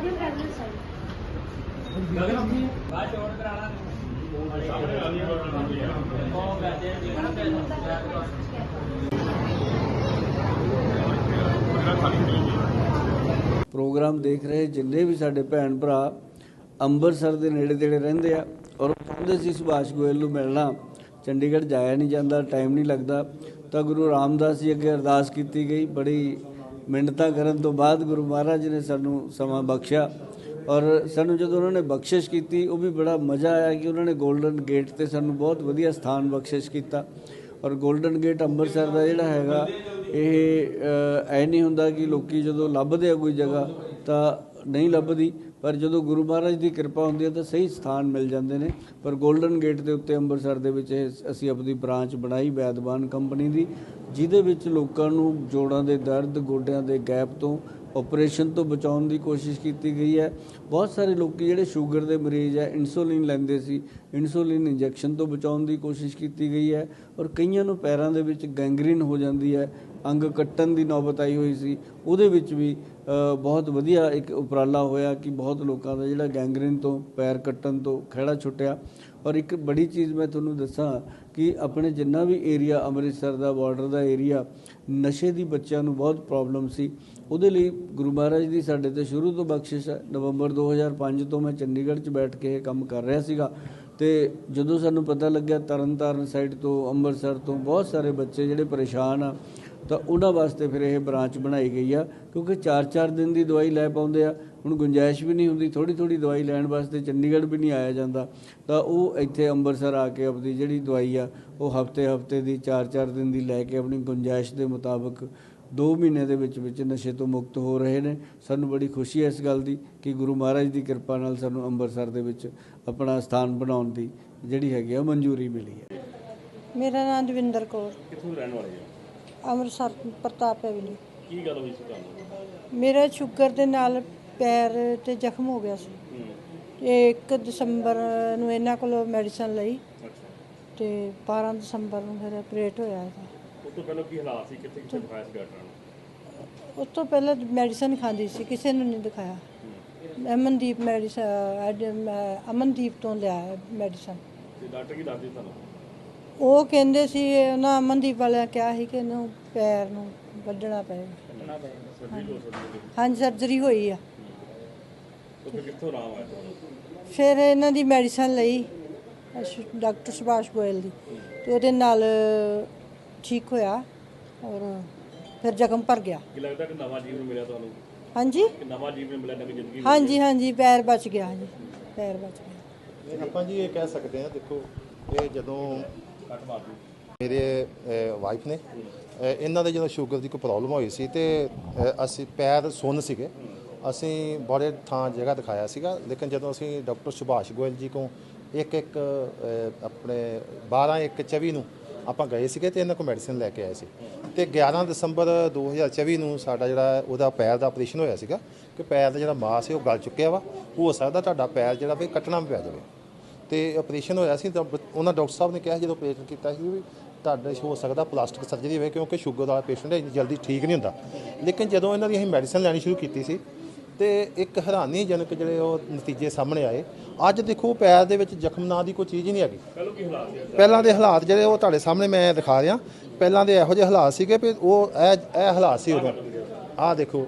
ਰਾਜੇ present side Gagan ਆਪਣੀ ਬਾਅਦ ਚੋਣ ਕਰਾਣਾ ਪ੍ਰੋਗਰਾਮ ਦੇਖ ਰਹੇ ਜਿੰਨੇ ਵੀ ਸਾਡੇ ਭੈਣ ਭਰਾ ਅੰਮ੍ਰਿਤਸਰ ਦੇ ਨੇੜੇ ਤੇੜੇ ਰਹਿੰਦੇ ਆ ਔਰ ਉਹ ਚਾਹੁੰਦੇ ਸੀ, ਸੁਭਾਸ਼ ਗੋਇਲ ਨੂੰ ਮਿਲਣਾ। ਚੰਡੀਗੜ੍ਹ ਜਾਇਆ ਨਹੀਂ ਜਾਂਦਾ ਟਾਈਮ ਨਹੀਂ ਲੱਗਦਾ। ਤਾਂ ਗੁਰੂ ਰਾਮਦਾਸ ਜੀ ਅੱਗੇ ਅਰਦਾਸ ਕੀਤੀ ਗਈ। ਬੜੀ ਮਿੰਨਤਾਂ ਕਰਨ ਤੋਂ ਬਾਅਦ ਗੁਰੂ ਮਹਾਰਾਜ ਨੇ ਸਾਨੂੰ ਸਮਾਂ ਬਖਸ਼ਿਆ। ਔਰ ਸਾਨੂੰ ਜਦੋਂ ਉਹਨਾਂ ਨੇ ਬਖਸ਼ਿਸ਼ ਕੀਤੀ, ਉਹ ਵੀ ਬੜਾ ਮਜ਼ਾ ਆਇਆ ਕਿ ਉਹਨਾਂ ਨੇ 골ਡਨ ਗੇਟ ਤੇ ਸਾਨੂੰ ਬਹੁਤ ਵਧੀਆ ਸਥਾਨ ਬਖਸ਼ਿਸ਼ ਕੀਤਾ। ਔਰ 골ਡਨ ਗੇਟ ਅੰਮ੍ਰਿਤਸਰ ਦਾ ਜਿਹੜਾ ਹੈਗਾ, ਇਹ ਐ ਨਹੀਂ ਹੁੰਦਾ ਕਿ ਲੋਕੀ ਜਦੋਂ ਲੱਭਦੇ ਆ ਕੋਈ ਜਗ੍ਹਾ, ਤਾਂ ਨਹੀਂ ਲੱਭਦੀ, ਪਰ ਜਦੋਂ ਗੁਰੂ ਮਹਾਰਾਜ ਦੀ ਕਿਰਪਾ ਹੁੰਦੀ ਹੈ ਤਾਂ ਸਹੀ ਸਥਾਨ ਮਿਲ ਜਾਂਦੇ ਨੇ। ਪਰ 골ਡਨ ਗੇਟ ਦੇ ਉੱਤੇ ਅੰਮ੍ਰਿਤਸਰ ਦੇ ਵਿੱਚ ਇਹ ਅਸੀਂ ਆਪਣੀ ਬ੍ਰਾਂਚ ਬਣਾਈ ਵੈਦਵਾਨ ਕੰਪਨੀ ਦੀ, ਜਿਹਦੇ ਵਿੱਚ ਲੋਕਾਂ ਨੂੰ ਜੋੜਾਂ ਦੇ ਦਰਦ, ਗੋਡਿਆਂ ਦੇ ਗੈਪ ਤੋਂ ਆਪਰੇਸ਼ਨ ਤੋਂ ਬਚਾਉਣ ਦੀ ਕੋਸ਼ਿਸ਼ ਕੀਤੀ ਗਈ ਹੈ। ਬਹੁਤ ਸਾਰੇ ਲੋਕੀ ਜਿਹੜੇ ਸ਼ੂਗਰ ਦੇ ਮਰੀਜ਼ ਹੈ, ਇਨਸੂਲਿਨ ਲੈਂਦੇ ਸੀ, ਇਨਸੂਲਿਨ ਇੰਜੈਕਸ਼ਨ ਤੋਂ ਬਚਾਉਣ ਦੀ ਕੋਸ਼ਿਸ਼ ਕੀਤੀ ਗਈ ਹੈ ਔਰ ਕਈਆਂ ਨੂੰ ਪੈਰਾਂ ਦੇ ਵਿੱਚ ਗੈਂਗਰੀਨ ਹੋ ਜਾਂਦੀ ਹੈ। ਅੰਗ ਕੱਟਣ ਦੀ ਨੌਬਤ ਆਈ ਹੋਈ ਸੀ। ਉਹਦੇ ਵਿੱਚ ਵੀ ਬਹੁਤ ਵਧੀਆ ਇੱਕ ਉਪਰਾਲਾ ਹੋਇਆ ਕਿ ਬਹੁਤ ਲੋਕਾਂ ਦਾ ਜਿਹੜਾ ਗੈਂਗਰੀਨ ਤੋਂ ਪੈਰ ਕੱਟਣ ਤੋਂ ਖਹਿੜਾ ਛੁੱਟਿਆ। ਔਰ ਇੱਕ ਬੜੀ ਚੀਜ਼ ਮੈਂ ਤੁਹਾਨੂੰ ਦੱਸਾਂ ਕਿ ਆਪਣੇ ਜਿੰਨਾ ਵੀ ਏਰੀਆ ਅੰਮ੍ਰਿਤਸਰ ਦਾ, ਬਾਰਡਰ ਦਾ ਏਰੀਆ, ਨਸ਼ੇ ਦੀ ਬੱਚਿਆਂ ਨੂੰ ਬਹੁਤ ਪ੍ਰੋਬਲਮ ਸੀ। ਉਹਦੇ ਲਈ ਗੁਰੂ ਮਹਾਰਾਜ ਦੀ ਸਾਡੇ ਤੇ ਸ਼ੁਰੂ ਤੋਂ ਬਖਸ਼ਿਸ਼ ਹੈ। ਨਵੰਬਰ 2005 ਤੋਂ ਮੈਂ ਚੰਡੀਗੜ੍ਹ 'ਚ ਬੈਠ ਕੇ ਇਹ ਕੰਮ ਕਰ ਰਿਹਾ ਸੀਗਾ। ਤੇ ਜਦੋਂ ਸਾਨੂੰ ਪਤਾ ਲੱਗਿਆ ਤਰਨਤਾਰਨ ਸਾਈਡ ਤੋਂ, ਅੰਮ੍ਰਿਤਸਰ ਤੋਂ ਬਹੁਤ ਸਾਰੇ ਬੱਚੇ ਜਿਹੜੇ ਪਰੇਸ਼ਾਨ ਆ ਤਾਂ ਉਹਨਾਂ ਵਾਸਤੇ ਫਿਰ ਇਹ ਬ੍ਰਾਂਚ ਬਣਾਈ ਗਈ ਆ ਕਿਉਂਕਿ 4-4 ਦਿਨ ਦੀ ਦਵਾਈ ਲੈ ਪਾਉਂਦੇ ਆ। ਹੁਣ ਗੁੰਜਾਇਸ਼ ਵੀ ਨਹੀਂ ਹੁੰਦੀ ਥੋੜੀ ਥੋੜੀ ਦਵਾਈ ਲੈਣ ਵਾਸਤੇ ਚੰਡੀਗੜ੍ਹ ਵੀ ਨਹੀਂ ਆਇਆ ਜਾਂਦਾ। ਤਾਂ ਉਹ ਇੱਥੇ ਅੰਮ੍ਰਿਤਸਰ ਆ ਕੇ ਆਪਣੀ ਜਿਹੜੀ ਦਵਾਈ ਆ ਉਹ ਹਫ਼ਤੇ ਹਫ਼ਤੇ ਦੀ 4-4 ਦਿਨ ਦੀ ਲੈ ਕੇ ਆਪਣੀ ਗੁੰਜਾਇਸ਼ ਦੇ ਮੁਤਾਬਕ 2 ਮਹੀਨੇ ਦੇ ਵਿੱਚ ਵਿੱਚ ਨਸ਼ੇ ਤੋਂ ਮੁਕਤ ਹੋ ਰਹੇ ਨੇ। ਸਾਨੂੰ ਬੜੀ ਖੁਸ਼ੀ ਹੈ ਇਸ ਗੱਲ ਦੀ ਕਿ ਗੁਰੂ ਮਹਾਰਾਜ ਦੀ ਕਿਰਪਾ ਨਾਲ ਸਾਨੂੰ ਅੰਮ੍ਰਿਤਸਰ ਦੇ ਵਿੱਚ ਆਪਣਾ ਸਥਾਨ ਬਣਾਉਣ ਦੀ ਜਿਹੜੀ ਹੈਗੀ ਆ ਮਨਜ਼ੂਰੀ ਮਿਲੀ ਹੈ। ਮੇਰਾ ਨਾਮ ਦਵਿੰਦਰ ਕੌਰ। ਕਿੱਥੋਂ ਰਹਿਣ ਵਾਲੇ ਆ ਅੰਮ੍ਰਿਤਸਰ ਪ੍ਰਤਾਪ ਐਵਨਿਊ ਕੀ ਗੱਲ ਹੋਈ ਸੀ ਤੁਹਾਨੂੰ? ਮੇਰਾ ਸ਼ੂਗਰ ਦੇ ਨਾਲ ਪੈਰ ਤੇ ਜ਼ਖਮ ਹੋ ਗਿਆ ਸੀ। ਤੇ 1 ਦਸੰਬਰ ਨੂੰ ਇਹਨਾਂ ਕੋਲੋਂ ਮੈਡੀਸਨ ਲਈ। ਤੇ 12 ਦਸੰਬਰ ਨੂੰ ਫਿਰ ਆਪਰੇਟ ਹੋਇਆ ਇਹਦਾ। ਉਸ ਤੋਂ ਪਹਿਲਾਂ ਕੀ ਹਾਲਾਤ ਸੀ? ਕਿੱਥੇ ਕਿੱਥੇ ਦਿਖਾਇਆ ਸੀ ਡਾਕਟਰਾਂ ਨੂੰ? ਉਸ ਤੋਂ ਪਹਿਲਾਂ ਮੈਡੀਸਨ ਖਾਂਦੀ ਸੀ ਕਿਸੇ ਨੂੰ ਨਹੀਂ ਦਿਖਾਇਆ। ਅਮਨਦੀਪ ਮੈਡੀਸਨ ਅਮਨਦੀਪ ਤੋਂ ਲਿਆ ਮੈਡੀਸਨ। ਤੇ ਡਾਕਟਰ ਕੀ ਦੱਸਦੇ ਤੁਹਾਨੂੰ? ਉਹ ਕਹਿੰਦੇ ਸੀ ਉਹਨਾਂ ਅਮਨਦੀਪ ਵਾਲਿਆਂ ਕਿਹਾ ਸੀ ਕਿ ਇਹਨੂੰ ਪੈਰ ਨੂੰ ਵੱਢਣਾ ਪਏਗਾ ਹਾਂਜੀ। ਸਰਜਰੀ ਹੋਈ ਆ। ਫਿਰ ਕਿੱਥੋਂ ਆਰਾਮ ਆਇਆ? ਤੁਹਾਨੂੰ ਫਿਰ ਇਹਨਾਂ ਦੀ ਮੈਡੀਸਨ ਲਈ ਅਸ਼- ਡਾਕਟਰ ਸੁਭਾਸ਼ ਗੋਇਲ ਦੀ। ਤੇ ਉਹਦੇ ਨਾਲ ਠੀਕ ਹੋਇਆ ਔਰ ਫਿਰ ਜ਼ਖਮ ਭਰ ਗਿਆ। ਕੀ ਲੱਗਦਾ ਕਿ ਨਵਾਂ ਜੀਵਨ ਮਿਲਿਆ ਤੁਹਾਨੂੰ? ਹਾਂਜੀ? ਕਿ ਨਵਾਂ ਜੀਵਨ ਮਿਲਿਆ ਨਵੀਂ ਜ਼ਿੰਦਗੀ ਹਾਂਜੀ ਹਾਂਜੀ ਪੈਰ ਬਚ ਗਿਆ ਹਾਂਜੀ। ਪੈਰ ਬਚ ਗਿਆ। ਆਪਾਂ ਜੀ ਇਹ ਕਹਿ ਸਕਦੇ ਹਾਂ ਦੇਖੋ ਇਹ ਜਦੋਂ ਮੇਰੇ ਵਾਈਫ ਨੇ ਇਹਨਾਂ ਦੇ ਜਦੋਂ ਸ਼ੂਗਰ ਦੀ ਕੋਈ ਪ੍ਰੋਬਲਮ ਹੋਈ ਸੀ ਤੇ ਅਸੀਂ ਪੈਰ ਸੁੰਨ ਸੀਗੇ। ਅਸੀਂ ਬੜੇ ਥਾਂ ਜਗ੍ਹਾ ਦਿਖਾਇਆ ਸੀਗਾ, ਲੇਕਿਨ ਜਦੋਂ ਅਸੀਂ ਡਾਕਟਰ ਸੁਭਾਸ਼ ਗੋਇਲ ਜੀ ਕੋਲ ਇੱਕ ਇੱਕ ਆਪਣੇ 12 ਇੱਕ 24 ਨੂੰ ਆਪਾਂ ਗਏ ਸੀਗੇ ਤੇ ਇਹਨਾਂ ਕੋਲ ਮੈਡੀਸਿਨ ਲੈ ਕੇ ਆਏ ਸੀ। ਤੇ 11 ਦਸੰਬਰ 2024 ਨੂੰ ਸਾਡਾ ਜਿਹੜਾ ਉਹਦਾ ਪੈਰ ਦਾ ਆਪਰੇਸ਼ਨ ਹੋਇਆ ਸੀਗਾ, ਕਿ ਪੈਰ ਦਾ ਜਿਹੜਾ ਮਾਸ ਹੈ ਉਹ ਗਲ ਚੁੱਕਿਆ ਵਾ, ਹੋ ਸਕਦਾ ਤੁਹਾਡਾ ਪੈਰ ਜਿਹੜਾ ਵੀ ਕੱਟਣਾ ਵੀ ਪੈ ਜਾਵੇ। ਤੇ ਆਪਰੇਸ਼ਨ ਹੋਇਆ ਸੀ ਤਾਂ ਉਹਨਾਂ ਡਾਕਟਰ ਸਾਹਿਬ ਨੇ ਕਿਹਾ ਜਦੋਂ ਆਪਰੇਸ਼ਨ ਕੀਤਾ ਸੀ ਵੀ ਤੁਹਾਡੇ ਹੋ ਸਕਦਾ ਪਲਾਸਟਿਕ ਸਰਜਰੀ ਹੋਵੇ ਕਿਉਂਕਿ ਸ਼ੂਗਰ ਵਾਲਾ ਪੇਸ਼ੈਂਟ ਹੈ ਜਲਦੀ ਠੀਕ ਨਹੀਂ ਹੁੰਦਾ। ਲੇਕਿਨ ਜਦੋਂ ਇਹਨਾਂ ਦੀ ਅਸੀਂ ਮੈਡੀਸਨ ਲੈਣੀ ਸ਼ੁਰੂ ਕੀਤੀ ਸੀ ਤੇ ਇੱਕ ਹੈਰਾਨੀਜਨਕ ਜਿਹੜੇ ਉਹ ਨਤੀਜੇ ਸਾਹਮਣੇ ਆਏ। ਅੱਜ ਦੇਖੋ ਪੈਰ ਦੇ ਵਿੱਚ ਜ਼ਖਮ ਨਾਂ ਦੀ ਕੋਈ ਚੀਜ਼ ਹੀ ਨਹੀਂ ਹੈਗੀ। ਪਹਿਲਾਂ ਦੇ ਹਾਲਾਤ ਜਿਹੜੇ ਉਹ ਤੁਹਾਡੇ ਸਾਹਮਣੇ ਮੈਂ ਦਿਖਾ ਰਿਹਾ। ਪਹਿਲਾਂ ਦੇ ਇਹੋ ਜਿਹੇ ਹਾਲਾਤ ਸੀਗੇ ਵੀ ਉਹ ਇਹ ਇਹ ਹਾਲਾਤ ਸੀ ਉਦੋਂ। ਆਹ ਦੇਖੋ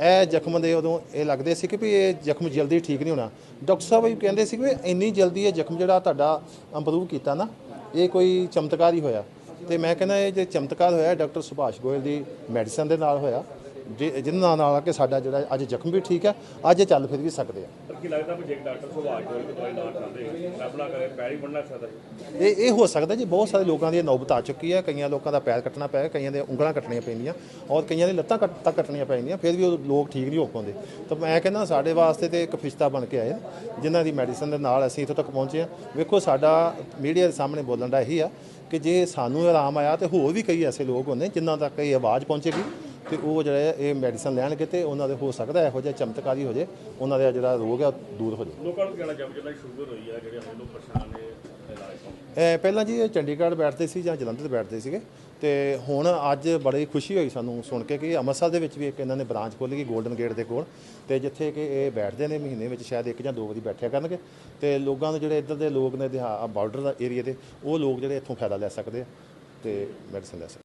ਇਹ ਜ਼ਖਮ ਦੇ ਉਦੋਂ ਇਹ ਲੱਗਦੇ ਸੀ ਕਿ ਵੀ ਇਹ ਜ਼ਖਮ ਜਲਦੀ ਠੀਕ ਨਹੀਂ ਹੋਣਾ। ਡਾਕਟਰ ਸਾਹਿਬ ਵੀ ਕਹਿੰਦੇ ਸੀ ਵੀ ਇੰਨੀ ਜਲਦੀ ਇਹ ਜ਼ਖਮ ਜਿਹੜਾ ਤੁਹਾਡਾ ਇੰਪਰੂਵ ਕੀਤਾ ਨਾ, ਇਹ ਕੋਈ ਚਮਤਕਾਰ ਹੀ ਹੋਇਆ। ਤੇ ਮੈਂ ਕਹਿੰਦਾ ਇਹ ਜੇ ਚਮਤਕਾਰ ਹੋਇਆ, ਡਾਕਟਰ ਸੁਭਾਸ਼ ਗੋਇਲ ਦੀ ਮੈਡੀਸਨ ਦੇ ਨਾਲ ਹੋਇਆ। ਜਿ- ਜਿਹਨਾਂ ਨਾਲ ਕਿ ਸਾਡਾ ਜਿਹੜਾ ਅੱਜ ਜ਼ਖਮ ਵੀ ਠੀਕ ਹੈ ਅੱਜ ਚੱਲ ਫਿਰ ਵੀ ਸਕਦੇ ਆ। ਪਰ ਕੀ ਲੱਗਦਾ ਵੀ ਜੇ ਡਾਕਟਰ ਸੁਭਾਸ਼ ਕੋਲ ਕੋਈ ਦਵਾਈ ਨਾ ਖਾਂਦੇ ਆਪਣਾ ਕਰੇ ਪੈਰ ਹੀ ਬਣਨਾ ਸਕਦਾ ਸੀ ਇਹ ਇਹ ਹੋ ਸਕਦਾ ਜੀ ਬਹੁਤ ਸਾਰੇ ਲੋਕਾਂ ਦੀ ਨੌਬਤ ਆ ਚੁੱਕੀ ਹੈ ਕਈਆਂ ਲੋਕਾਂ ਦਾ ਪੈਰ ਕੱਟਣਾ ਪਿਆ ਕਈਆਂ ਦੇ ਉਂਗਲਾਂ ਕੱਟਣੀਆਂ ਪੈਂਦੀਆਂ ਔਰ ਕਈਆਂ ਦੀ ਲੱਤਾਂ ਕੱਟ ਤੱਕ ਕੱਟਣੀਆਂ ਪੈਂਦੀਆਂ ਫਿਰ ਵੀ ਉਹ ਲੋਕ ਠੀਕ ਨਹੀਂ ਹੋ ਪਾਉਂਦੇ। ਤਾਂ ਮੈਂ ਕਹਿੰਦਾ ਸਾਡੇ ਵਾਸਤੇ ਤੇ ਇੱਕ ਫਿਸ਼ਤਾ ਬਣ ਕੇ ਆਏ ਆ, ਜਿਨ੍ਹਾਂ ਦੀ ਮੈਡੀਸਨ ਦੇ ਨਾਲ ਅਸੀਂ ਇੱਥੋਂ ਤੱਕ ਪਹੁੰਚੇ ਆ। ਵੇਖੋ ਸਾਡਾ ਮੀਡੀਆ ਦੇ ਸਾਹਮਣੇ ਬੋਲਣ ਦਾ ਇਹੀ ਆ ਕਿ ਜੇ ਸਾਨੂੰ ਆਰਾਮ ਆਇਆ ਤੇ ਹੋਰ ਵੀ ਕਈ ਐਸੇ ਲੋਕ ਹੁੰਦੇ ਜਿਨ੍ਹਾਂ ਤੱਕ ਇਹ ਆਵਾਜ਼ ਪਹੁੰਚੇਗੀ ਤੇ ਉਹ ਜਿਹੜਾ ਇਹ ਮੈਡੀਸਨ ਲੈਣਗੇ ਤੇ ਉਹਨਾਂ ਦੇ ਹੋ ਸਕਦਾ ਇਹੋ ਜਿਹਾ ਚਮਤਕਾਰੀ ਹੋ ਜੇ ਉਹਨਾਂ ਦਾ ਜਿਹੜਾ ਰੋਗ ਹੈ ਦੂਰ ਹੋ ਜੇ। ਲੋਕਾਂ ਨੂੰ ਕਹਿਣਾ ਚਾਹੁੰਦੇ ਜਿਹੜਾ ਸ਼ੂਗਰ ਹੋਈ ਆ ਜਿਹੜੇ ਹੁਣ ਲੋਕ ਪਰੇਸ਼ਾਨ ਨੇ ਇਹ ਪਹਿਲਾਂ ਜੀ ਇਹ ਚੰਡੀਗੜ੍ਹ ਬੈਠਦੇ ਸੀ ਜਾਂ ਜਲੰਧਰ ਬੈਠਦੇ ਸੀਗੇ ਤੇ ਹੁਣ ਅੱਜ ਬੜੀ ਖੁਸ਼ੀ ਹੋਈ ਸਾਨੂੰ ਸੁਣ ਕੇ ਕਿ ਅੰਮ੍ਰਿਤਸਰ ਦੇ ਵਿੱਚ ਵੀ ਇੱਕ ਇਹਨਾਂ ਨੇ ਬ੍ਰਾਂਚ ਖੋਲ੍ਹੀ ਗਈ 골ਡਨ ਗੇਟ ਦੇ ਕੋਲ ਤੇ ਜਿੱਥੇ ਕਿ ਇਹ ਬੈਠਦੇ ਨੇ ਮਹੀਨੇ ਵਿੱਚ ਸ਼ਾਇਦ ਇੱਕ ਜਾਂ ਦੋ ਵਾਰੀ ਬੈਠਿਆ ਕਰਨਗੇ। ਤੇ ਲੋਕਾਂ ਨੂੰ ਜਿਹੜੇ ਇੱਧਰ ਦੇ ਲੋਕ ਨੇ ਬਾਰਡਰ ਦਾ ਏਰੀਆ ਦੇ ਉਹ ਲੋਕ ਜਿਹੜੇ ਇੱਥੋਂ ਫਾਇਦਾ ਲੈ ਸਕਦੇ ਆ ਤੇ ਮੈਡੀਸਨ ਲੈ ਸਕਦੇ